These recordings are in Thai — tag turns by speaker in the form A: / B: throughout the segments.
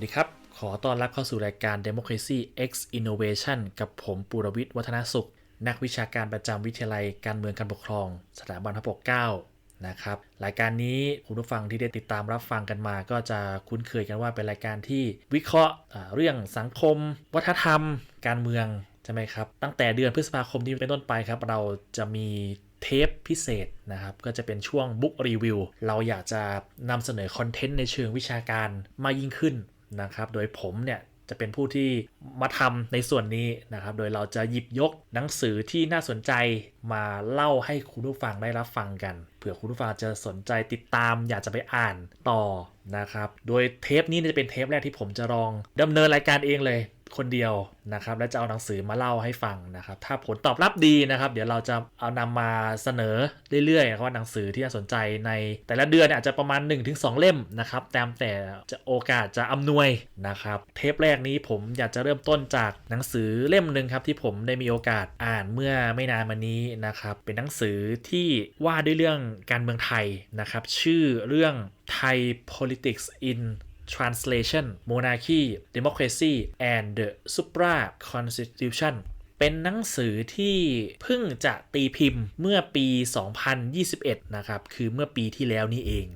A: วัสดีครับ ขอต้อนรับเข้าสู่รายการ Democracy X Innovation กับผมปุรวิทย์วัฒนสุข นักวิชาการประจำวิทยาลัยการเมืองการปกครอง สถาบันพระปกเกล้านะครับ รายการนี้คุณผู้ฟังที่ได้ติดตามรับฟังกันมา ก็จะคุ้นเคยกันว่าเป็นรายการที่วิเคราะห์เรื่องสังคม วัฒนธรรม การเมืองใช่ไหมครับ ตั้งแต่เดือนพฤษภาคมที่เป็นต้นไปครับ เราจะมีเทปพิเศษนะครับ ก็จะเป็นช่วงบุ๊กรีวิว เราอยากจะนำเสนอคอนเทนต์ในเชิงวิชาการมากยิ่งขึ้น นะครับ โดยผมเนี่ยจะเป็นผู้ที่มาทำในส่วนนี้นะครับ โดยเราจะหยิบยกหนังสือที่น่าสนใจมาเล่าให้คุณผู้ฟังได้รับฟังกัน เผื่อคุณผู้ฟังจะสนใจติดตาม อยากจะไปอ่านต่อนะครับ โดยเทปนี้จะเป็นเทปแรกที่ผมจะลองดำเนินรายการเองเลย คนเดียวนะครับ และจะเอาหนังสือมาเล่าให้ฟังนะครับ ถ้าผลตอบรับดีนะครับ เดี๋ยวเราจะเอานำมาเสนอเรื่อยๆนะครับว่าหนังสือที่น่าสนใจในแต่ละเดือนอาจจะประมาณ 1-2 เล่มนะครับตามแต่จะโอกาสจะอำนวยนะครับ เทปแรกนี้ผมอยากจะเริ่มต้นจากหนังสือเล่มหนึ่งครับที่ผมได้มีโอกาสอ่านเมื่อไม่นานมานี้นะครับ เป็นหนังสือที่ว่าด้วยเรื่องการเมืองไทยนะครับ ชื่อเรื่อง Thai Politics in Translation Monarchy Democracy and the Supra Constitution เป็นหนังสือที่เพิ่งจะตีพิมพ์เมื่อปี 2021 นะครับ คือเมื่อปีที่แล้วนี่เอง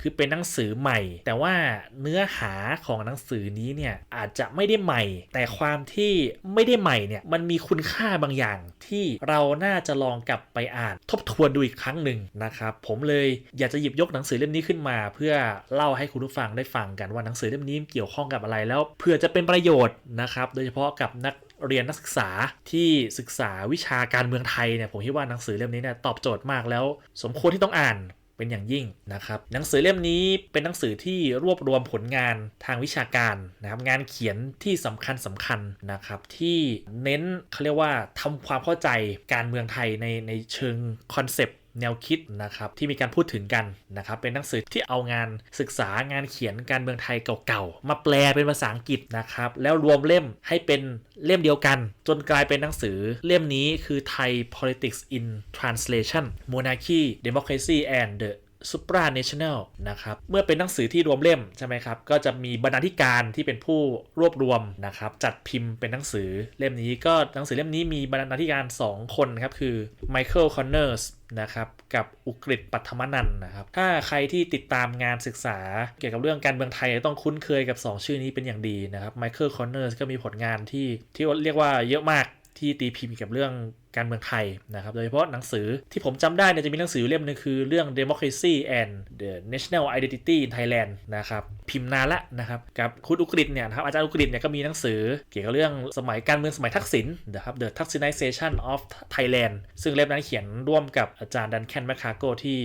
A: คือเป็นหนังสือใหม่ แต่ว่าเนื้อหาของหนังสือนี้เนี่ยอาจจะไม่ได้ใหม่ แต่ความที่ไม่ได้ใหม่เนี่ยมันมีคุณค่าบางอย่างที่เราน่าจะลองกลับไปอ่าน ทบทวนดูอีกครั้งหนึ่งนะครับผมเลยอยากจะหยิบยกหนังสือเล่มนี้ขึ้นมา เพื่อเล่าให้คุณผู้ฟังได้ฟังกันว่าหนังสือเล่มนี้เกี่ยวข้องกับอะไรแล้วเพื่อจะเป็นประโยชน์นะครับโดยเฉพาะกับนักเรียนนักศึกษาที่ศึกษาวิชาการเมืองไทยเนี่ยผมคิดว่าหนังสือเล่มนี้เนี่ยตอบโจทย์มากแล้ว สมควรที่ต้องอ่าน เป็นอย่างยิ่งนะครับหนังสือเล่มนี้เป็นหนังสือที่รวบรวมผลงานทางวิชาการนะครับงานเขียนที่สำคัญสำคัญนะครับที่เน้นเขาเรียกว่าทำความเข้าใจการเมืองไทยในในเชิงคอนเซปต์แนวคิดนะครับที่มีการพูดถึงกันนะครับเป็นหนังสือที่เอางานศึกษางานเขียนการเมืองไทยเก่าๆมาแปลเป็นภาษาอังกฤษนะครับแล้วรวมเล่มให้เป็นเล่มเดียวกัน จนกลายเป็นหนังสือเล่มนี้คือ Thai Politics in Translation Monarchy Democracy and the supranational นะครับ เมื่อเป็นหนังสือที่รวมเล่มใช่ไหมครับ ก็จะมีบรรณาธิการที่เป็นผู้รวบรวมนะครับ จัดพิมพ์เป็นหนังสือเล่มนี้ก็หนังสือเล่มนี้มีบรรณาธิการ 2 คนครับ คือ Michael Connors นะครับกับอุกฤษปัทมนันนะครับ ถ้าใครที่ติดตามงานศึกษาเกี่ยวกับเรื่องการเมืองไทยต้องคุ้นเคยกับ 2 ชื่อนี้เป็นอย่างดีนะครับ Michael Connors ก็มีผลงานที่ที่เรียกว่าเยอะมาก ที่ตีพิมพ์เกี่ยวกับเรื่องการเมืองไทยนะครับ โดยเฉพาะหนังสือที่ผมจำได้เนี่ยจะมีหนังสือเล่มนึงคือเรื่อง democracy and the national identity in Thailand นะครับ พิมพ์นานละนะครับกับคุณอุกฤษเนี่ยนะครับอาจารย์อุกฤษเนี่ยก็มีหนังสือเกี่ยวกับเรื่องสมัยการเมืองสมัยทักษิณนะครับ the Thaksinization of Thailand ซึ่งเล่มนั้นเขียนร่วมกับอาจารย์ดันแคนแมคคาโกที่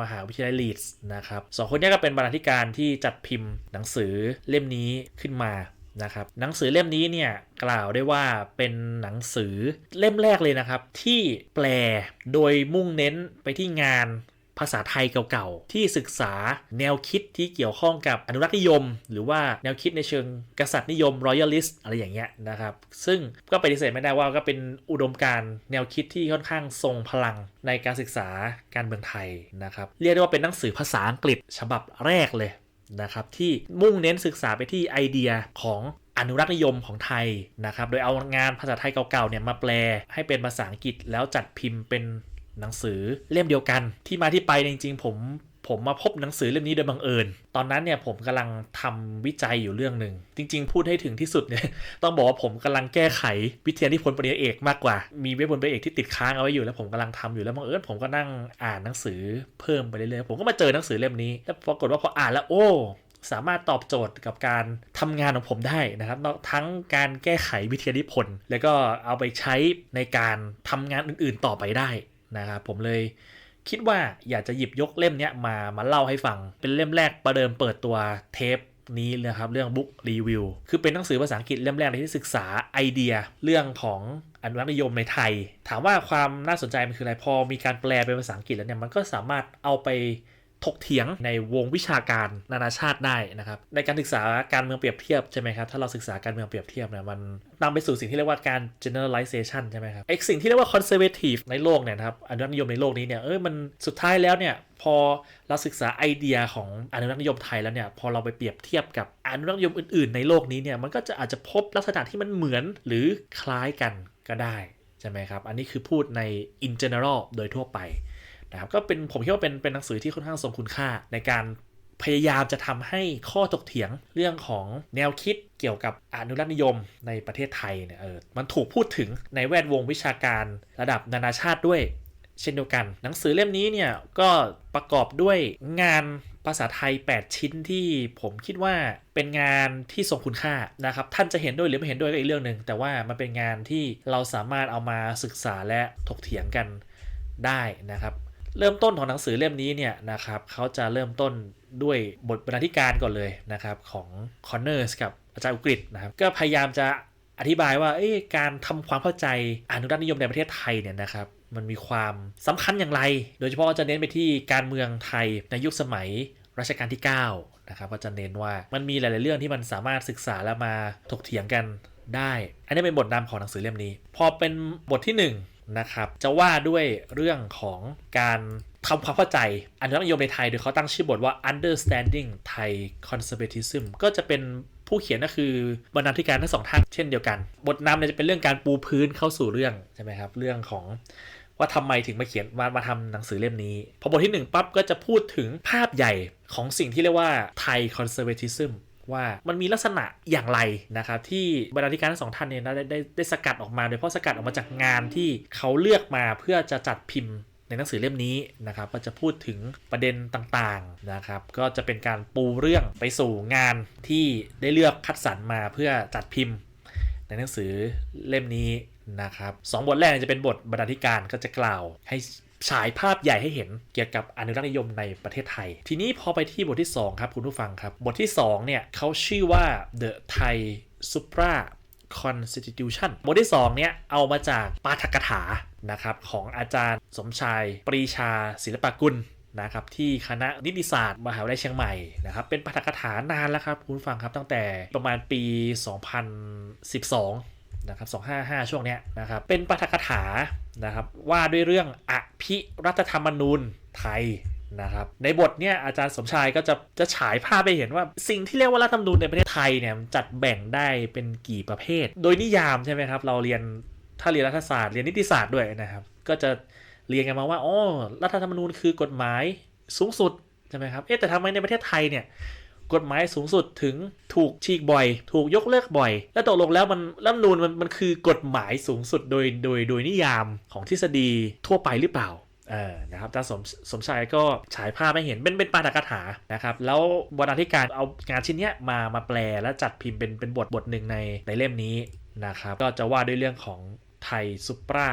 A: มหาวิทยาลัยลีดส์นะครับสองคนนี้ก็เป็นบรรณาธิการที่จัดพิมพ์หนังสือเล่มนี้ขึ้นมา นะครับหนังสือเล่มนี้เนี่ยกล่าวได้ว่าเป็นหนังสือเล่มแรกเลยนะครับ ที่แปลโดยมุ่งเน้นไปที่งานภาษาไทยเก่าๆ ที่ศึกษาแนวคิดที่เกี่ยวข้องกับอนุรักษ์นิยม หรือว่าแนวคิดในเชิงกษัตริย์นิยม royalist อะไรอย่างเงี้ยนะครับ ซึ่งก็ปฏิเสธไม่ได้ว่าก็เป็นอุดมการณ์แนวคิดที่ค่อนข้างทรงพลังในการศึกษาการเมืองไทยนะครับ เรียกได้ว่าเป็นหนังสือภาษาอังกฤษฉบับแรกเลย นะครับที่มุ่งเน้นศึกษาไปที่ไอเดียของอนุรักษ์นิยมของไทยนะครับ โดยเอางานภาษาไทยเก่าๆเนี่ยมาแปลให้เป็นภาษาอังกฤษแล้วจัดพิมพ์เป็นหนังสือเล่มเดียวกันที่มาที่ไปจริงๆ ผม ผมมาพบหนังสือเล่มนี้โดยบังเอิญ ตอนนั้นเนี่ยผมกำลังทำวิจัยอยู่เรื่องหนึ่ง จริง ๆ พูดให้ถึงที่สุดเนี่ย ต้องบอกว่าผมกำลังแก้ไขวิทยานิพนธ์ปริญญาเอกมากกว่า มีเว็บบนปริญญาเอกที่ติดค้างเอาไว้อยู่แล้วผมกำลังทำอยู่แล้วบังเอิญผมก็นั่งอ่านหนังสือเพิ่มไปเรื่อยๆ ผมก็มาเจอหนังสือเล่มนี้ แล้วปรากฏว่าพออ่านแล้วโอ้สามารถตอบโจทย์กับการทำงานของผมได้นะครับ ทั้งการแก้ไขวิทยานิพนธ์แล้วก็เอาไปใช้ในการทำงานอื่นๆต่อไปได้นะครับผมเลย คิดว่าอยากจะหยิบยกเล่มนี้มามาเล่าให้ฟัง เป็นเล่มแรกประเดิมเปิดตัวเทปนี้เลยครับเรื่องบุ๊กรีวิวคือเป็นหนังสือภาษาอังกฤษเล่มแรกที่ศึกษาไอเดียเรื่องของอนุรักษ์นิยมในไทย ถามว่าความน่าสนใจมันคืออะไรพอมีการแปลเป็นภาษาอังกฤษแล้วเนี่ยมันก็สามารถเอาไป ถกเถียงในวงวิชาการนานาชาติได้นะครับ ในการศึกษาการเมืองเปรียบเทียบใช่ไหมครับ ถ้าเราศึกษาการเมืองเปรียบเทียบเนี่ยมันนำไปสู่สิ่งที่เรียกว่าการ generalization ใช่ไหมครับไอสิ่งที่เรียกว่า conservative ในโลกเนี่ยนะครับอนุรักษนิยมในโลกนี้เนี่ยเออมันสุดท้ายแล้วเนี่ยพอเราศึกษาไอเดียของอนุรักษนิยมไทยแล้วเนี่ยพอเราไปเปรียบเทียบกับอนุรักษนิยมอื่นๆ ในโลกนี้เนี่ยมันก็จะอาจจะพบลักษณะที่มันเหมือนหรือคล้ายกันก็ได้ใช่ไหมครับอันนี้คือพูดใน in general โดยทั่วไป นะครับก็เป็นผมคิดว่าเป็นเป็นหนังสือที่ค่อนข้างทรงคุณค่าในการพยายามจะทำให้ข้อถกเถียงเรื่องของแนวคิดเกี่ยวกับอนุรักษ์นิยมในประเทศไทยเนี่ยเออมันถูกพูดถึงในแวดวงวิชาการระดับนานาชาติด้วย เช่นเดียวกัน หนังสือเล่มนี้เนี่ยก็ประกอบด้วยงานภาษาไทย 8 ชิ้นที่ผมคิดว่าเป็นงานที่ทรงคุณค่านะครับ ท่านจะเห็นด้วยหรือไม่เห็นด้วยก็อีกเรื่องหนึ่งแต่ว่ามันเป็นงานที่เราสามารถเอามาศึกษาและถกเถียงกันได้นะครับ เริ่มต้นของหนังสือเล่มนี้เนี่ยนะครับเขาจะเริ่มต้นด้วยบทบรรณาธิการก่อนเลยนะครับของคอนเนอร์สกับอาจารย์อุกฤษนะครับก็พยายามจะอธิบายว่าการทำความเข้าใจอนุรักษนิยมในประเทศไทยเนี่ยนะครับมันมีความสำคัญอย่างไร โดยเฉพาะจะเน้นไปที่การเมืองไทยในยุคสมัยรัชกาลที่9นะครับก็จะเน้นว่ามันมีหลาย ๆ เรื่องที่มันสามารถศึกษาแล้วมาถกเถียงกันได้ อันนี้เป็นบทนำของหนังสือเล่มนี้ พอเป็นบทที่ 1 นะครับ จะว่าด้วยเรื่องของการทำความเข้าใจอันุรักษ์นิยมในไทยโดยเขาตั้งชื่อบทว่า understanding Thai conservatism ก็จะเป็นผู้เขียนก็คือบรรณาธิการทั้งสองท่านเช่นเดียวกัน บทนำเนี่ยจะเป็นเรื่องการปูพื้นเข้าสู่เรื่องใช่ไหมครับเรื่องของว่าทำไมถึงมาเขียนมามาทำหนังสือเล่มนี้ พอบทที่ 1ปั๊บก็จะพูดถึงภาพใหญ่ของสิ่งที่เรียกว่าไทย conservatism ว่ ว่ามันมีลักษณะอย่างไรนะครับที่บรรณาธิการทั้งสองท่านเนี่ยได้ได้ได้สกัดออกมา โดยเฉพาะสกัดออกมาจากงานที่เขาเลือกมาเพื่อจะจัดพิมพ์ในหนังสือเล่มนี้นะครับก็จะพูดถึงประเด็นต่างๆนะครับก็จะเป็นการปูเรื่องไปสู่งานที่ได้เลือกคัดสรรมาเพื่อจัดพิมพ์ ในหนังสือเล่มนี้นะครับสองบทแรกจะเป็นบทบรรณาธิการก็จะกล่าวให้ ฉายภาพใหญ่ให้เห็นเกี่ยวกับอนุรักษ์นิยมในประเทศไทย ทีนี้พอไปที่บทที่ 2 ครับคุณผู้ฟังครับ บทที่ 2 เนี่ยเขาชื่อว่า The Thai Supra Constitution บทที่ 2 เนี่ย เอามาจากปาฐกถานะครับของอาจารย์สมชายปรีชาศิลปกุลนะครับที่คณะนิติศาสตร์มหาวิทยาลัยเชียงใหม่นะครับเป็นปาฐกถานานแล้วครับคุณผู้ฟังครับตั้งแต่ประมาณปี 2012 นะครับ255 ช่วงเนี้ยนะครับเป็นปาฐกถานะครับว่าด้วยเรื่องอภิรัฐธรรมนูญไทยนะครับในบทเนี่ยอาจารย์สมชายก็จะจะฉายภาพไปเห็นว่าสิ่งที่เรียกว่ารัฐธรรมนูญในประเทศไทยเนี่ยจัดแบ่งได้เป็นกี่ประเภท โดยนิยามใช่ไหมครับเราเรียนถ้าเรียนรัฐศาสตร์เรียนนิติศาสตร์ด้วยนะครับ ก็จะเรียนกันมาว่าอ๋อรัฐธรรมนูญคือกฎหมายสูงสุดใช่ไหมครับเอ๊ะแต่ทำไมในประเทศไทยเนี่ย กฎหมายสูงสุดถึงถูกฉีกบ่อย ถูกยกเลิกบ่อย และตกลงแล้วมันรัฐนูญมันมันคือกฎหมายสูงสุดโดยโดยโดยนิยามของทฤษฎีทั่วไปหรือเปล่าเออนะครับอาจารย์สมสมชายก็ฉายภาพให้เห็นเป็นเป็นปาฐกถานะครับ แล้วบรรณาธิการเอางานชิ้นเนี้ยมามาแปลและจัดพิมพ์เป็นเป็นบทบทหนึ่งในในเล่มนี้นะครับ ก็จะว่าด้วยเรื่องของไทยซุปรา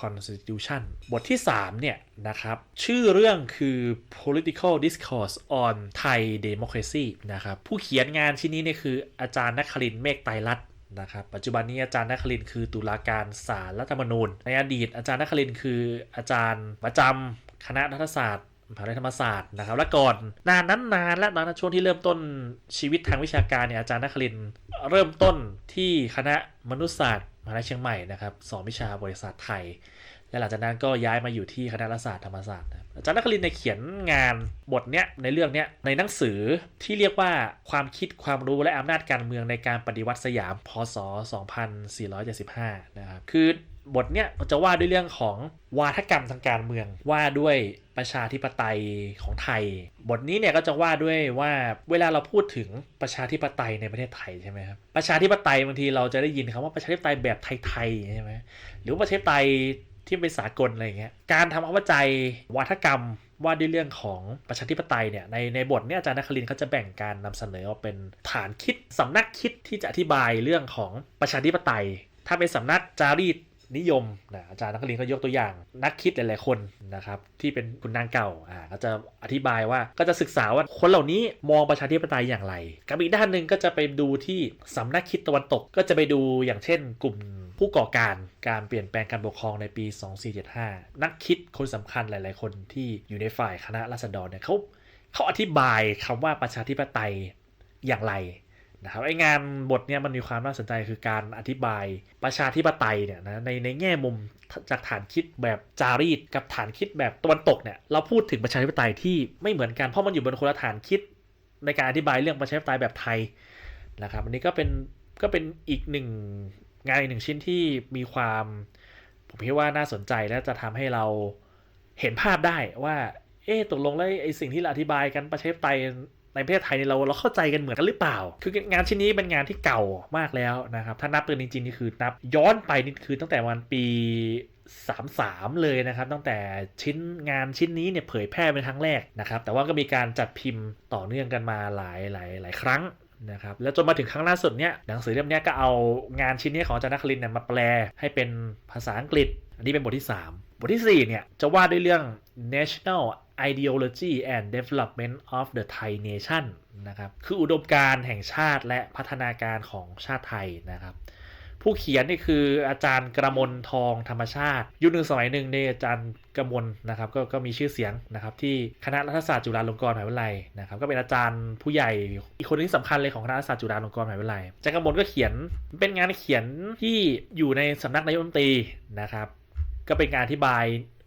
A: Constitution บทที่ 3 เนี่ยนะครับ ชื่อเรื่องคือ political discourse on Thai democracy นะครับ ผู้เขียนงานชิ้นนี้เนี่ยคืออาจารย์นครินเมฆไตรรัตนนะครับปัจจุบันนี้อาจารย์นครินคือตุลาการศาลรัฐธรรมนูญ ในอดีตอาจารย์นครินคืออาจารย์ประจำคณะรัฐศาสตร์มหาวิทยาลัยธรรมศาสตร์นะครับ และก่อนนานนั้นนานและตอนนั้นช่วงที่เริ่มต้นชีวิตทางวิชาการเนี่ยอาจารย์นครินเริ่มต้นที่คณะมนุษยศาสตร์ มหาทยาลัยเชียงใหม่นะครับสอนวิชาบริษัทไทย และหลังจากนั้นก็ย้ายมาอยู่ที่คณะรัฐศาสตร์ธรรมศาสตร์อาจารย์นัครินในเขียนงานบทเนี้ยในเรื่องเนี้ยในหนังสือที่เรียกว่าความคิดความรู้และอำนาจการเมืองในการปฏิวัติสยามพศ 2475 นะครับคือ บทเนี้ยจะว่าด้วยเรื่องของวาทกรรมทางการเมือง ว่าด้วยประชาธิปไตยของไทย บทนี้เนี่ยก็จะว่าด้วยว่าเวลาเราพูดถึงประชาธิปไตยในประเทศไทยใช่ไหมครับประชาธิปไตยบางทีเราจะได้ยินคำว่าประชาธิปไตยแบบไทยๆใช่ไหมหรือประชาธิปไตยที่เป็นสากลอะไรอย่างเงี้ยการทำความเข้าใจวาทกรรมว่าด้วยเรื่องของประชาธิปไตยเนี่ยในในบทเนี่ยอาจารย์นครินเขาจะแบ่งการนำเสนอออกเป็นฐานคิดสำนักคิดที่จะอธิบายเรื่องของประชาธิปไตย ถ้าเป็นสำนักจารีต นิยมนะอาจารย์นักเรียนก็ยกตัวอย่างนักคิดหลายๆคนนะครับที่เป็นคุณนางเก่าอ่าก็จะอธิบายว่าก็จะศึกษาว่าคนเหล่านี้มองประชาธิปไตยอย่างไรกับอีกด้านหนึ่งก็จะไปดูที่สำนักคิดตะวันตก ก็จะไปดูอย่างเช่น กลุ่มผู้ก่อการการเปลี่ยนแปลงการปกครองในปี 2475 นักคิดคนสำคัญหลาย ๆ คนที่อยู่ในฝ่ายคณะราษฎรเนี่ยเขาเขาอธิบายคำว่าประชาธิปไตยอย่างไร นะครับไองานบทเนี่ยมันมีความน่าสนใจคือการอธิบายประชาธิปไตยเนี่ยนะในในแง่มุมจากฐานคิดแบบจารีตกับฐานคิดแบบตะวันตกเนี่ยเราพูดถึงประชาธิปไตยที่ไม่เหมือนกันเพราะมันอยู่บนคนละฐานคิด ในการอธิบายเรื่องประชาธิปไตยแบบไทยนะครับอันนี้ก็เป็นก็เป็นอีกหนึ่งงานอีกหนึ่งชิ้นที่มีความผมคิดว่าน่าสนใจและจะทำให้เราเห็นภาพได้ว่าเอ๊ะตกลงแล้วไอ้สิ่งที่เราอธิบายกันประชาธิปไตย ในประเทศไทยเราเราเข้าใจกันเหมือนกันหรือเปล่า คืองานชิ้นนี้เป็นงานที่เก่ามากแล้วนะครับ ถ้านับตัวจริงๆนี่คือนับย้อนไปนี่คือตั้งแต่วันปี 33 เลยนะครับ ตั้งแต่ชิ้นงานชิ้นนี้เนี่ยเผยแพร่เป็นครั้งแรกนะครับ แต่ว่าก็มีการจัดพิมพ์ต่อเนื่องกันมาหลายหลายหลายครั้งนะครับแล้วจนมาถึงครั้งล่าสุดเนี่ยหนังสือเล่มนี้ก็เอางานชิ้นนี้ของอาจารย์นครินเนี่ยมาแปลให้เป็นภาษาอังกฤษ อันนี้เป็นบทที่ 3 บทที่ 4 เนี่ยจะว่าด้วยเรื่อง national ideology and development of the Thai nation นะครับ คืออุดมการแห่งชาติและพัฒนาการของชาติไทยนะครับ ผู้เขียนนี่คืออาจารย์กระมลทองธรรมชาติ ยุคหนึ่งสมัยหนึ่งในอาจารย์กระมลนะครับก็ก็มีชื่อเสียงนะครับที่คณะรัฐศาสตร์จุฬาลงกรณ์มหาวิทยาลัยนะครับก็เป็นอาจารย์ผู้ใหญ่อีกคนที่สำคัญเลยของคณะรัฐศาสตร์จุฬาลงกรณ์มหาวิทยาลัยอาจารย์กระมลก็เขียนเป็นงานเขียนที่อยู่ในสำนักนายกรัฐมนตรีนะครับก็เป็นการอธิบาย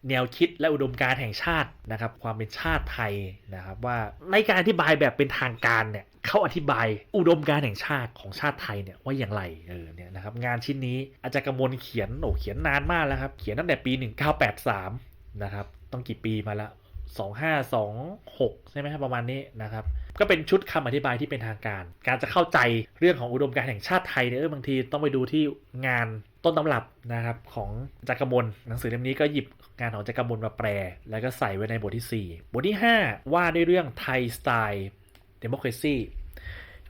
A: แนวคิดและอุดมการแห่งชาตินะครับ ความเป็นชาติไทยนะครับว่าในการอธิบายแบบเป็นทางการเนี่ยเขาอธิบายอุดมการแห่งชาติของชาติไทยเนี่ยว่าอย่างไรเออเนี่ยนะครับงานชิ้นนี้อาจารย์กมลเขียนโอ้เขียนนานมากแล้วครับ เขียนตั้งแต่ปี 1983 นะครับ ต้องกี่ปีมาละ2526 ใช่ไหมครับประมาณนี้นะครับ ก็เป็นชุดคำอธิบายที่เป็นทางการ การจะเข้าใจเรื่องของอุดมการณ์แห่งชาติไทยเนี่ยบางทีต้องไปดูที่งานต้นตำรับนะครับของจักรมลหนังสือเล่มนี้ก็หยิบงานของจักรมลมาแปล แล้วก็ใส่ไว้ในบทที่ 4 บทที่ 5 ว่าด้วยเรื่องไทยสไตล์ democracy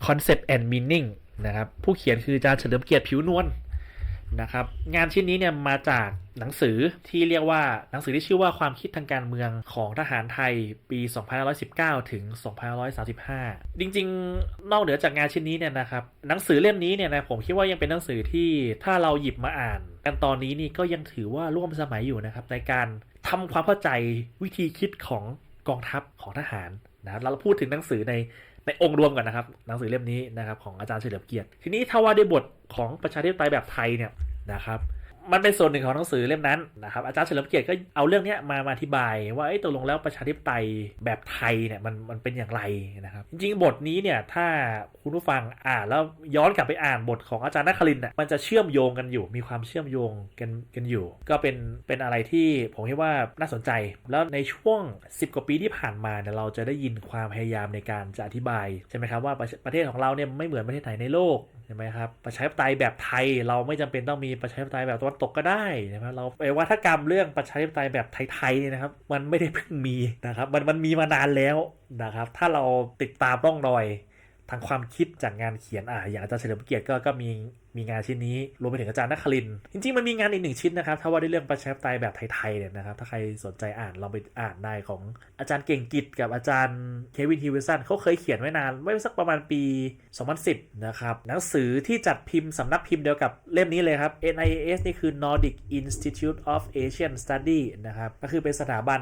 A: concept and meaning นะครับผู้เขียนคืออาจารย์เฉลิมเกียรติผิวนวล นะครับ งานชิ้นนี้เนี่ยมาจากหนังสือที่เรียกว่าหนังสือที่ชื่อว่าความคิดทางการเมืองของทหารไทยปี 2519 ถึง 2535 จริงๆ นอกเหนือจากงานชิ้นนี้เนี่ยนะครับ หนังสือเล่มนี้เนี่ยนะผมคิดว่ายังเป็นหนังสือที่ถ้าเราหยิบมาอ่านกันตอนนี้นี่ก็ยังถือว่าร่วมสมัยอยู่นะครับในการทำความเข้าใจวิธีคิดของกองทัพของทหารนะรเราพูดถึงหนังสือใน ในองค์รวมกันนะครับ หนังสือเล่มนี้นะครับของอาจารย์เฉลิมเกียรติ ทีนี้ถ้าว่าด้วยบทของประชาธิปไตยแบบไทยเนี่ยนะครับ มันเป็นส่วนหนึ่งของหนังสือเล่มนั้นนะครับอาจารย์เฉลิมเกียรติก็เอาเรื่องนี้มามาอธิบาย ว่าตกลงแล้วประชาธิปไตยแบบไทยเนี่ยมันมันเป็นอย่างไรนะครับจริงๆบทนี้เนี่ยถ้าคุณผู้ฟังอ่านแล้วย้อนกลับไปอ่านบทของอาจารย์นครินทร์น่ะมันจะเชื่อมโยงกันอยู่ มีความเชื่อมโยงกันกันอยู่ ก็เป็นเป็นอะไรที่ผมคิดว่าน่าสนใจ แล้วในช่วง 10 กว่าปีที่ผ่านมาเนี่ยเราจะได้ยินความพยายามในการจะอธิบายใช่ไหมครับว่าประประเทศของเราเนี่ยไม่เหมือนประเทศไหนในโลกใช่ไหมครับประชาธิปไตยแบบไทยเราไม่จำเป็นต้องมีประชาธิปไตยแบบตะวันตกก็ได้นะครับเราไอ้วัฒกรรมเรื่องประชาธิปไตยแบบไทยๆเนี่ยนะครับ มันไม่ได้เพิ่งมีนะครับมันมันมีมานานแล้วนะครับ ถ้าเราติดตามร่องรอยทางความคิดจากงานเขียนอ่าอย่างอาจารย์เฉลิมเกียรติก็ก็มี มีงานชิ้นนี้รวมไปถึงอาจารย์นคริน จริงๆ มันมีงานอีกหนึ่งชิ้นนะครับ ถ้าว่าด้เรื่องประชาธิปไตยแบบไทยๆเนี่ยนะครับ ถ้าใครสนใจอ่านลองไปอ่านได้ของอาจารย์เก่งกิจกับอาจารย์เควินฮิวสันเขาเคยเขียนไว้นานไว้สักประมาณปี 2010 นะครับหนังสือที่จัดพิมพ์สำนักพิมพ์เดียวกับเล่มนี้เลยครับ NIAS นี่คือ Nordic Institute of Asian Study นะครับก็คือเป็นสถาบัน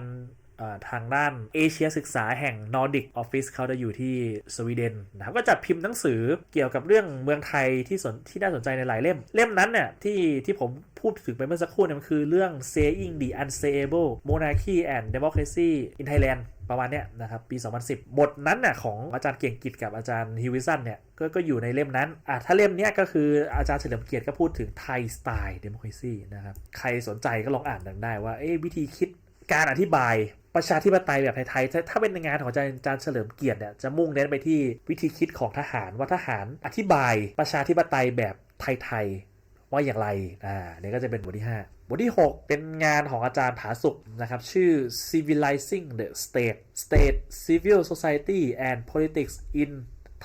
A: ทางด้านเอเชียศึกษาแห่ง Nordic Office เขาจะอยู่ที่สวีเดนนะครับก็จัดพิมพ์หนังสือเกี่ยวกับเรื่องเมืองไทยที่สนที่น่าสนใจในหลายเล่ม เล่มนั้นเนี่ยที่ที่ผมพูดถึงไปเมื่อสักครู่เนี่ยมันคือเรื่อง Saying the Unsayable Monarchy and Democracy in Thailand ประมาณเนี้ยนะครับปี 2010 บทนั้นน่ะของอาจารย์เกียงกิจกับอาจารย์ฮิวิสันเนี่ยก็ก็อยู่ในเล่มนั้นอะถ้าเล่มเนี้ยก็คืออาจารย์เฉลิมเกียรติก็พูดถึงไทยสไตล์เดโมครซีนะครับใครสนใจก็ลองอ่านดังได้ว่าเอ๊ะวิธีคิดการอธิบาย ประชาธิปไตยแบบไทยๆ ถ้าเป็นงานของอาจารย์เฉลิมเกียรติเนี่ยจะมุ่งเน้นไปที่วิธีคิดของทหารว่าทหารอธิบายประชาธิปไตยแบบไทยๆ ว่าอย่างไร อ่าเนี่ยก็จะเป็นบทที่ 5 บทที่ 6 เป็นงานของอาจารย์ผาสุกนะครับ ชื่อ civilizing the state state civil society and politics in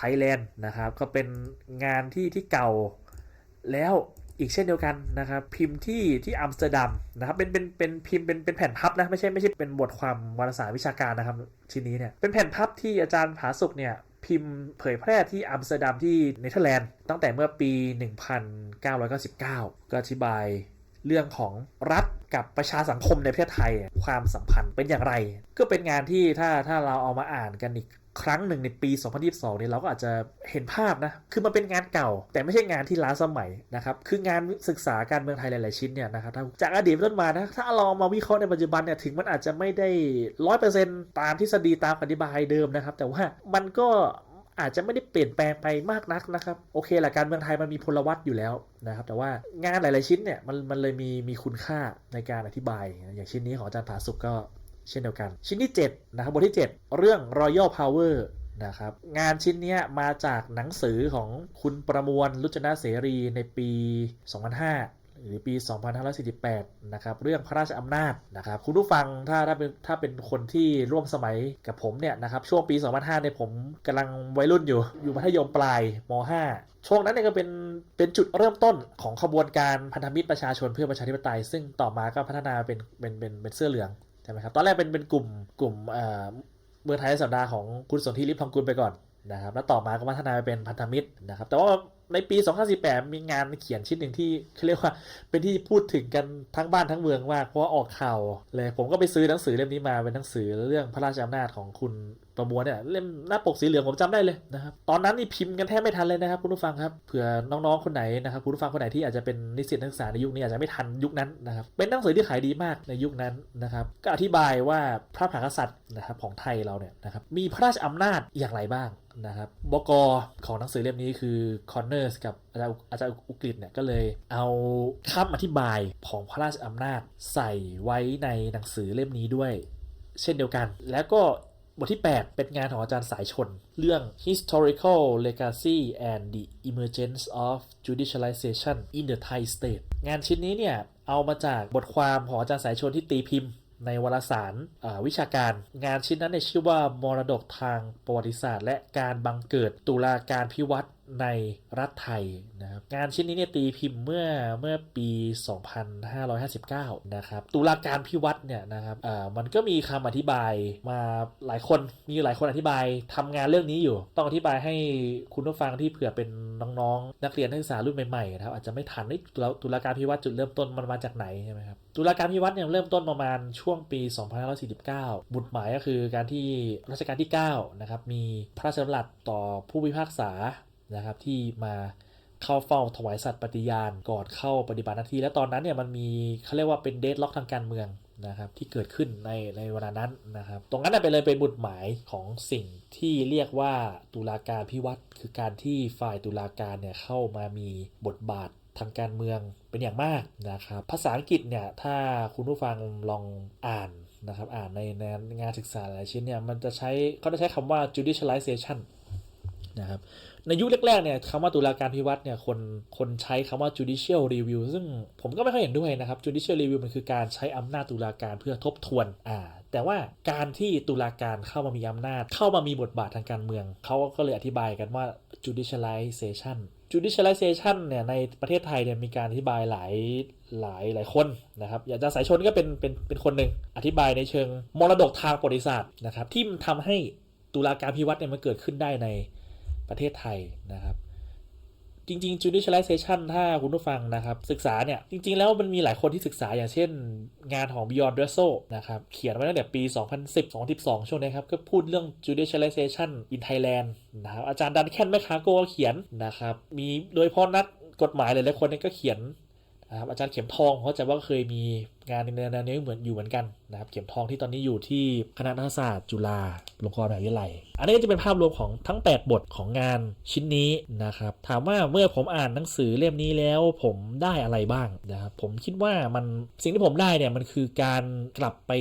A: Thailand นะครับ ก็เป็นงานที่ที่เก่าแล้ว อีกเช่นเดียวกันนะครับพิมพ์ที่ที่อัมสเตอร์ดัมนะครับเป็นเป็นเป็นพิมพ์เป็นเป็นแผ่นพับนะไม่ใช่ไม่ใช่เป็นบทความวารสารวิชาการนะครับชิ้นนี้เนี่ยเป็นแผ่นพับที่อาจารย์ผาสุกเนี่ยพิมพ์เผยแพร่ที่อัมสเตอร์ดัมที่เนเธอร์แลนด์ตั้งแต่เมื่อปี 1999 ก็อธิบายเรื่องของรัฐกับประชาสังคมในประเทศไทยความสัมพันธ์เป็นอย่างไร ก็เป็นงานที่ถ้าถ้าเราเอามาอ่านกันอีก ครั้งหนึ่งในปี 2022เนี่ยเราก็อาจจะเห็นภาพนะ คือมันเป็นงานเก่า แต่ไม่ใช่งานที่ล้าสมัยนะครับ คืองานศึกษาการเมืองไทยหลาย ๆ ชิ้นเนี่ยนะครับถ้าจากอดีตต้นมานะ ถ้าเรามาวิเคราะห์ในปัจจุบันเนี่ยถึงมันอาจจะไม่ได้ร้อยเปอร์เซ็นต์ตามทฤษฎีตามอธิบายเดิมนะครับ แต่ว่ามันก็อาจจะไม่ได้เปลี่ยนแปลงไปมากนักนะครับ โอเคแหละการเมืองไทยมันมีพลวัตอยู่แล้วนะครับ แต่ว่างานหลาย ๆ ชิ้นเนี่ยมันมันเลยมีมีคุณค่าในการอธิบาย อย่างชิ้นนี้ของอาจารย์ผาสุกก็ เช่นเดียวกัน ชิ้นที่7นะครับบทที่ 7 เรื่อง Royal Power นะครับงานชิ้นนี้มาจากหนังสือของคุณประมวลรุจนะเสรีในปี 2005 หรือปี 2548 นะครับเรื่องพระราชอำนาจนะครับคุณผู้ฟังถ้าถ้าเป็นถ้าเป็นคนที่ร่วมสมัยกับผมเนี่ยนะครับช่วงปี 2005เนี่ยผมกำลังวัยรุ่นอยู่ อยู่มัธยมปลายม .5 ช่วงนั้นเนี่ยก็เป็นเป็นจุดเริ่มต้นของขบวนการพันธมิตรประชาชนเพื่อประชาธิปไตย ซึ่งต่อมาก็พัฒนาเป็นเป็นเป็นเป็นเสื้อเหลือง ช่ไหมครับ ตอนแรกเป็นเป็นกลุ่มกลุ่มเอ่อเมืองไทยในสัปดาห์ของคุณสนธิริพทองกุลไปก่อนนะครับ แล้วต่อมาก็พัฒนาไปเป็นพันธมิตรนะครับ แต่ว่าในปี2548มีงานเขียนชิ้นหนึ่งที่เรียกว่าเป็นที่พูดถึงกันทั้งบ้านทั้งเมืองมากเพราะว่าออกข่าวเลย ผมก็ไปซื้อหนังสือเล่มนี้มาเป็นหนังสือเรื่องพระราชอำนาจของคุณ ประมวลเนี่ยเล่มหน้าปกสีเหลืองผมจำได้เลยนะครับตอนนั้นนี่พิมพ์กันแทบไม่ทันเลยนะครับคุณผู้ฟังครับเผื่อน้องๆคนไหนนะครับคุณผู้ฟังคนไหนที่อาจจะเป็นนิสิตนักศึกษาในยุคนี้อาจจะไม่ทันยุคนั้นนะครับเป็นหนังสือที่ขายดีมากในยุคนั้นนะครับก็อธิบายว่าพระมหากษัตริย์นะครับของไทยเราเนี่ยนะครับมีพระราชอำนาจอย่างไรบ้างนะครับบกของหนังสือเล่มนี้คือคอนเนอร์สกับอาจารย์อาจารย์อุกฤษเนี่ยก็เลยเอาคำอธิบายของพระราชอำนาจใส่ไว้ในหนังสือเล่มนี้ด้วย เช่นเดียวกัน แล้วก็ บทที่ 8 เป็นงานของอาจารย์สายชน เรื่อง historical legacy and the emergence of judicialization in the Thai state งานชิ้นนี้เนี่ย เอามาจากบทความของอาจารย์สายชนที่ตีพิมพ์ในวารสารวิชาการ งานชิ้นนั้นเนี่ยชื่อว่ามรดกทางประวัติศาสตร์ และการบังเกิดตุลาการพิวัตร ในรัฐไทยนะครับงานชิ้นนี้เนี่ยตีพิมพ์เมื่อเมื่อปี 2559 นะครับตุลาการพิวัตรเนี่ยนะครับอ่ามันก็มีคำอธิบายมาหลายคนมีหลายคนอธิบายทำงานเรื่องนี้อยู่ ต้องอธิบายให้คุณผู้ฟังที่เผื่อเป็นน้องๆ นักเรียนนักศึกษารุ่นใหม่ๆนะครับอาจจะไม่ทันเอ้ตุลาตุลาการพิวัตรจุดเริ่มต้นมันมาจากไหนใช่ไหมครับตุลาการพิวัตรเนี่ยเริ่มต้นประมาณช่วงปี 2549 บุตรหมายก็คือการที่รัชกาลที่9นะครับมีพระราชดำรัสต่อผู้พิพากษา นะครับที่มาเข้าเฝ้าถวายสัตย์ปฏิญาณก่อนเข้าปฏิบัติหน้าที่และตอนนั้นเนี่ยมันมีเขาเรียกว่าเป็นเดดล็อกทางการเมืองนะครับที่เกิดขึ้นในในเวลานั้นนะครับตรงนั้นเป็นเลยเป็นบุตรหมายของสิ่งที่เรียกว่าตุลาการพิวัตรคือการที่ฝ่ายตุลาการเนี่ยเข้ามามีบทบาททางการเมืองเป็นอย่างมากนะครับภาษาอังกฤษเนี่ยถ้าคุณผู้ฟังลองอ่านนะครับอ่านในในงานศึกษาหลายชิ้นเนี่ยมันจะใช้เขาจะใช้คำว่า judicialization นะครับ ในยุคแรกๆเนี่ยคำว่าตุลาการพิวัตรเนี่ยคนคนใช้คำว่า judicial review ซึ่งผมก็ไม่ค่อยเห็นด้วยนะครับ judicial review มันคือการใช้อำนาจตุลาการเพื่อทบทวนอ่าแต่ว่าการที่ตุลาการเข้ามามีอำนาจ เข้ามามีบทบาททางการเมือง เขาก็เลยอธิบายกันว่า judicialization judicialization เนี่ยในประเทศไทยเนี่ยมีการอธิบายหลายหลายหลายคนนะครับ อย่างจารย์สายชนก็เป็นเป็นเป็นคนหนึ่งอธิบายในเชิงมรดกทางประวัติศาสตร์นะครับที่มันทำให้ตุลาการพิวัตรเนี่ยมันเกิดขึ้นได้ใน ประเทศไทยนะครับ จริงๆ judicialization ถ้าคุณผู้ฟังนะครับ ศึกษาเนี่ย จริง ๆ แล้วมันมีหลายคนที่ศึกษาอย่างเช่น งานของ Beyond d r e s s o นะครับเขียนไว้ตั้งแต่ปี 2010 2012 ช่วงนี้ครับ ก็พูดเรื่อง judicialization in Thailand นะครับอาจารย์ดันแคนแมคคาโกก็เขียนนะครับมีโดยพาะนักกฎหมายหลายๆคนเนี่ยก็เขียนนะครับอาจารย์เข็มทองเขาจะว่าเคยมี งานในแนวนี้เหมือนอยู่เหมือนกันนะครับเข็มทองที่ตอนนี้อยู่ที่คณะรัฐศาสตร์จุฬาลงกรณ์มหาวิทยาลัย อันนี้ก็จะเป็นภาพรวมของทั้ง 8 บทของงานชิ้นนี้นะครับ ถามว่าเมื่อผมอ่านหนังสือเล่มนี้แล้วผมได้อะไรบ้างนะครับผมคิดว่ามันสิ่งที่ผมได้เนี่ยมันคือการกลับไป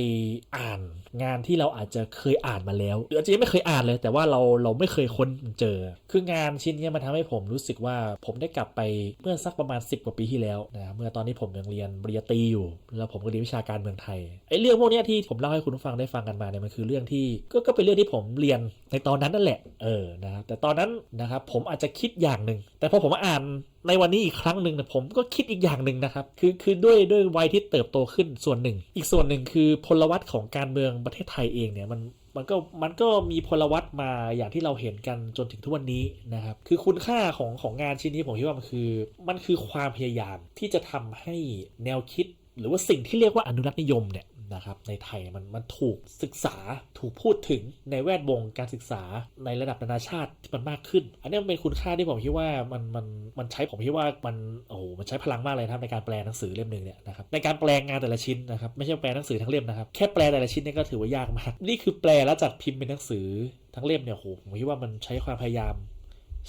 A: อ่านงานที่เราอาจจะเคยอ่านมาแล้วหรืออาจจะยังไม่เคยอ่านเลย แต่ว่าเราเราไม่เคยค้นเจอ คืองานชิ้นนี้มันทำให้ผมรู้สึกว่าผมได้กลับไปเมื่อสักประมาณ 10 กว่าปีที่แล้วนะครับเมื่อตอนนี้ผมยังเรียนปริญญาตรีอยู่แล้วผมก็เรียนวิชาการเมืองไทยไอ้เรื่องพวกนี้ที่ผมเล่าให้คุณฟังได้ฟังกันมาเนี่ยมันคือเรื่องที่ก็ก็เป็นเรื่องที่ผมเรียนในตอนนั้นนั่นแหละเออนะครับแต่ตอนนั้นนะครับผมอาจจะคิดอย่างหนึ่งแต่พอผมมาอ่านในวันนี้อีกครั้งหนึ่งเนี่ยผมก็คิดอีกอย่างหนึ่งนะครับ คือคือด้วยด้วยวัยที่เติบโตขึ้นส่วนหนึ่ง อีกส่วนหนึ่งคือพลวัตของการเมืองประเทศไทยเองเนี่ยมันมันก็มันก็มีพลวัตมาอย่างที่เราเห็นกันจนถึงทุกวันนี้นะครับ คือคุณค่าของของงานชิ้นนี้ผมคิดว่ามันคือ มันคือความพยายามที่จะทำให้แนวคิด หรือว่าสิ่งที่เรียกว่าอนุรักษ์นิยมเนี่ยนะครับในไทยมันมันถูกศึกษาถูกพูดถึงในแวดวงการศึกษาในระดับนานาชาติที่มันมากขึ้น อันนี้มันเป็นคุณค่าที่ผมคิดว่ามันมันมันใช้ผมคิดว่ามันโอ้โหมันใช้พลังมากเลยนะครับในการแปลหนังสือเล่มหนึ่งเนี่ยนะครับในการแปลงานแต่ละชิ้นนะครับไม่ใช่แปลหนังสือทั้งเล่มนะครับแค่แปลแต่ละชิ้นเนี่ยก็ถือว่ายากมากนี่คือแปลแล้วจัดพิมพ์เป็นหนังสือทั้งเล่มเนี่ยโหผมคิดว่ามันใช้ความพยายาม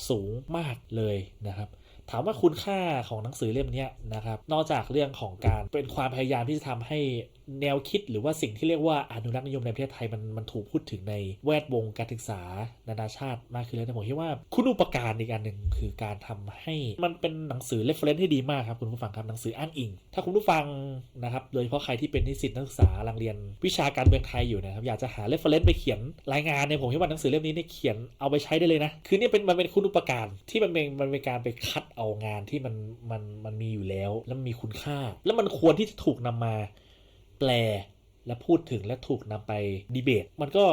A: สูงมากเลยนะครับ ถามว่าคุณค่าของหนังสือเล่มนี้นะครับนอกจากเรื่องของการเป็นความพยายามที่จะทำให้ แนวคิดหรือว่าสิ่งที่เรียกว่าอนุรักษ์นิยมในประเทศไทยมันมันถูกพูดถึงในแวดวงการศึกษานานาชาติมากขึ้นแล้วแต่ผมคิดว่าคุณอุปการอีกอันหนึ่งคือการทำให้มันเป็นหนังสือเรฟเฟรนซ์ที่ดีมากครับคุณผู้ฟังครับหนังสืออ้างอิง ถ้าคุณผู้ฟังนะครับโดยเฉพาะใครที่เป็นนิสิตนักศึกษาลังเรียนวิชาการเมืองไทยอยู่นะครับอยากจะหาเรฟเฟรนซ์ไปเขียนรายงานเนี่ยผมคิดว่าหนังสือเล่มนี้เนี่ยเขียนเอาไปใช้ได้เลยนะคือเนี่ยเป็นมันเป็นคุณอุปการที่มันเป็นมันเป็นการไปคัดเอางานที่มันมันมันมีอยู่แล้ว แล้วมีคุณค่า แล้วมันควรที่จะถูกนำมา แปลและพูดถึงและถูกนำไปดีเบต มันก็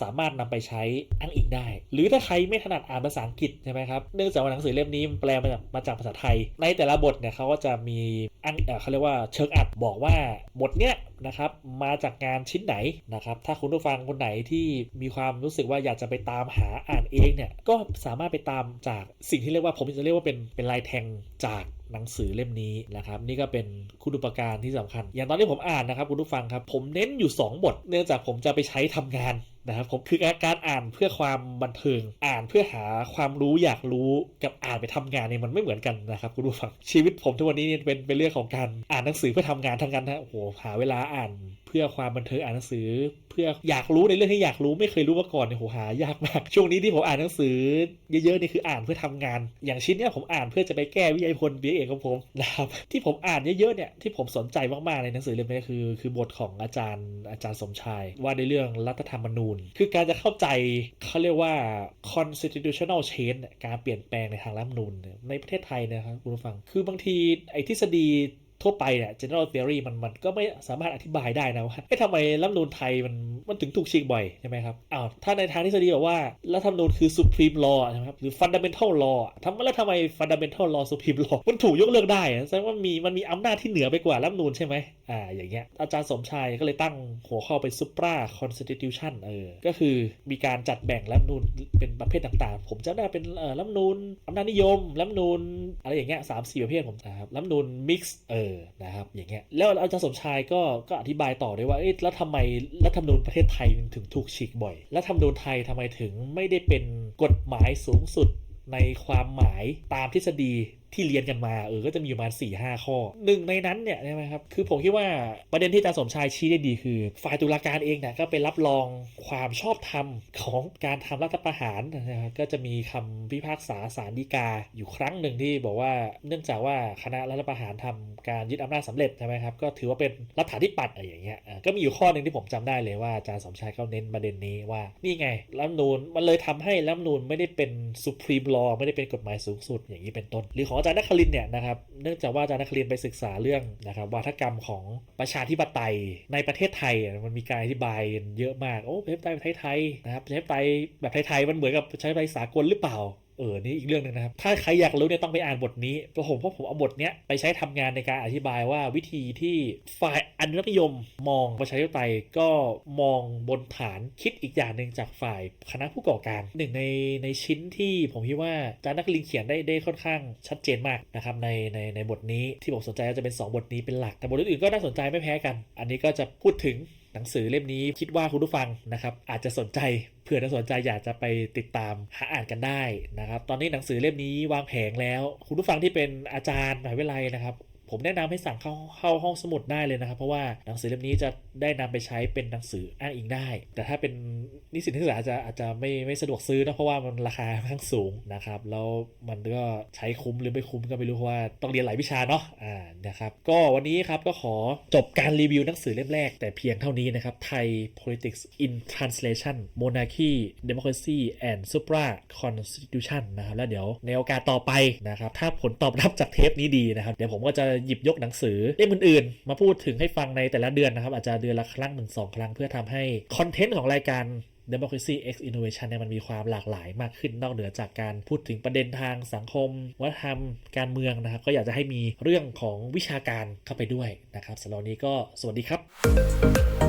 A: สามารถนำไปใช้อ้างอิงได้ หรือถ้าใครไม่ถนัดอ่านภาษาอังกฤษใช่ไหมครับเนื่องจากว่าหนังสือเล่มนี้แปลมาจากมาจากภาษาไทย ในแต่ละบทเนี่ยเขาก็จะมีอ้างเอ่อเขาเรียกว่าเชิงอัดบอกว่าบทเนี้ย นะครับมาจากงานชิ้นไหนนะครับถ้าคุณผู้ฟังคนไหนที่มีความรู้สึกว่าอยากจะไปตามหาอ่านเองเนี่ยก็สามารถไปตามจากสิ่งที่เรียกว่าผมจะเรียกว่าเป็นเป็นลายแทงจากหนังสือเล่มนี้นะครับนี่ก็เป็นคุณอุปการที่สำคัญ อย่างตอนที่ผมอ่านนะครับคุณผู้ฟังครับผมเน้นอยู่ 2 บท เนื่องจากผมจะไปใช้ทำงานนะครับผมคือการอ่านเพื่อความบันเทิงอ่านเพื่อหาความรู้อยากรู้กับอ่านไปทำงานเนี่ยมันไม่เหมือนกันนะครับคุณผู้ฟังชีวิตผมทุกวันนี้เนี่ยเป็นเป็นเรื่องของการอ่านหนังสือเพื่อทำงานทั้งนั้นนะโอ้โหหาเวลาอ่านเพื่อความบันเทิงอ่านหนังสือ เพื่ออยากรู้ในเรื่องที่อยากรู้ไม่เคยรู้มาก่อนเนี่ยโหหายากมาก ช่วงนี้ที่ผมอ่านหนังสือ เยอะๆนี่คืออ่านเพื่อทำงาน อย่างชิ้นเนี้ยผมอ่านเพื่อจะไปแก้วิทยาพลวิทยเอกของผมนะครับที่ผมอ่านเยอะๆเนี่ยที่ผมสนใจมากๆในหนังสือเล่มนี้คือ คือบทของอาจารย์อาจารย์สมชายว่าในเรื่องรัฐธรรมนูญ คือการจะเข้าใจเขาเรียกว่า constitutional change การเปลี่ยนแปลงในทางรัฐธรรมนูญเนี่ยในประเทศไทยนะครับคุณผู้ฟัง คือบางทีไอ้ทฤษฎี ทั่วไปเนี่ย general theory มันมันก็ไม่สามารถอธิบายได้นะว่าเอ๊ะทำไมรัฐธรรมนูญไทยมันมันถึงถูกฉีกบ่อยใช่ไหมครับอ้าวถ้าในทางทฤษฎีบอกว่ารัฐธรรมนูญคือ supreme law ใช่ไหมครับหรือ fundamental law ทำแล้วทำไม fundamental law supreme law มันถูกยกเลิกได้แสดงว่ามีมันมีอำนาจที่เหนือไปกว่ารัฐธรรมนูญใช่ไหมอ่าอย่างเงี้ยอาจารย์สมชายก็เลยตั้งหัวข้อเป็น supra constitution เออก็คือมีการจัดแบ่งรัฐธรรมนูญเป็นประเภทต่างๆ ผมจำได้เป็นเอ่อรัฐธรรมนูญอำนาจนิยมรัฐธรรมนูญอะไรอย่างเงี้ยสามสี่ประเภทผมนะครับรัฐธรรมนูญ mix เออนะครับอย่างเงี้ยแล้วอาจารย์สมชายก็ก็อธิบายต่อด้วยว่าเอ๊ะแล้วทำไมรัฐธรรมนูญประเทศไทยถึงถูกฉีกบ่อยรัฐธรรมนูญไทยทำไมถึงไม่ได้เป็นกฎหมายสูงสุดในความหมายตามทฤษฎี ที่เรียนกันมาเออก็จะมีอยู่ประมาณ4ี่ห้าข้อหนึ่งในนั้นเนี่ยใช่ไหมครับคือผมคิดว่าประเด็นที่อาจารย์สมชายชี้ได้ดีคือ ฝ่ายตุลาการเองเนี่ยก็ไปรับรองความชอบธรรมของการทำรัฐประหารนะครับก็จะมีคำพิพากษาสารดีกาอยู่ครั้งหนึ่งที่บอกว่าเนื่องจากว่าคณะรัฐประหารทำการยึดอำนาจสำเร็จใช่ไหมครับก็ถือว่าเป็นรัฐาธิปัตย์อะไรอย่างเงี้ยอะก็มีอยู่ข้อหนึ่งที่ผมจำได้เลยว่าอาจารย์สมชายเขาเน้นประเด็นนี้ว่านี่ไงรัฐนูญมันเลยทำให้รัฐนูญไม่ได้เป็น supreme law ไม่ได้เป็นกฎหมายสูงสุดอย่างนี้เป็นต้นหรือของอาจารย์นครินเนี่ยนะครับเนื่องจากว่าอาจารย์นครินไปศึกษาเรื่องนะครับวัฒกรรมของประชาธิปไตยในประเทศไทยมันมีการอธิบายเยอะมากโอ้ประชาธิปไตยแบบไทยๆนะครับประชาธิปไตยแบบไทยๆมันเหมือนกับประชาธิปไตยสากลหรือเปล่า เออนี่อีกเรื่องหนึ่งนะครับ ถ้าใครอยากรู้เนี่ยต้องไปอ่านบทนี้เพราะผมเพราะผมเอาบทเนี้ยไปใช้ทำงานในการอธิบายว่าวิธีที่ฝ่ายอนุรักษ์นิยม มองประชาธิปไตยก็มองบนฐานคิดอีกอย่างหนึ่งจากฝ่ายคณะผู้ก่อการหนึ่งในในชิ้นที่ผมคิดว่าอาจารย์นักลินเขียนได้ได้ค่อนข้างชัดเจนมากนะครับในในในบทนี้ที่ผมสนใจก็จะเป็น 2 บทนี้เป็นหลัก แต่บทอื่นๆก็น่าสนใจไม่แพ้กัน อันนี้ก็จะพูดถึงหนังสือเล่มนี้คิดว่าคุณผู้ฟังนะครับอาจจะสนใจ ผื่อถ้าสนใจอยากจะไปติดตามหาอ่านกันได้นะครับ ตอนนี้หนังสือเล่มนี้วางแผงแล้ว คุณผู้ฟังที่เป็นอาจารย์มหาวิทยาลัยนะครับ ผมแนะนำให้สั่งเข้าเข้าห้องสมุดได้เลยนะครับ เพราะว่าหนังสือเล่มนี้จะได้นำไปใช้เป็นหนังสืออ้างอิงได้ แต่ถ้าเป็นนิสิตนักศึกษาจจะอาจจะไม่ไม่สะดวกซื้อนะเพราะว่ามันราคาค่อนข้างสูงนะครับแล้วมันก็ใช้คุ้มหรือไม่คุ้มก็ไม่รู้เพราะว่าต้องเรียนหลายวิชาเนาะอ่านะครับก็วันนี้ครับก็ขอจบการรีวิวหนังสือเล่มแรก แต่เพียงเท่านี้นะครับไทย politics in translation monarchy democracy and supra constitution นะครับแล้วเดี๋ยวในโอกาสต่อไปนะครับถ้าผลตอบรับจากเทปนี้ดีนะครับเดี๋ยวผมก็จะหยิบยกหนังสือเล่มอื่นๆ มาพูดถึงให้ฟังในแต่ละเดือนนะครับ อาจจะเดือนละครั้งหนึ่งสองครั้งเพื่อทำให้คอนเทนต์ของรายการ Democracy X Innovation เนี่ยมันมีความหลากหลายมากขึ้นนอกเหนือจากการพูดถึงประเด็นทางสังคม วัฒนธรรมการเมืองนะครับ ก็อยากจะให้มีเรื่องของวิชาการเข้าไปด้วยนะครับสำหรับนี้ก็สวัสดีครับ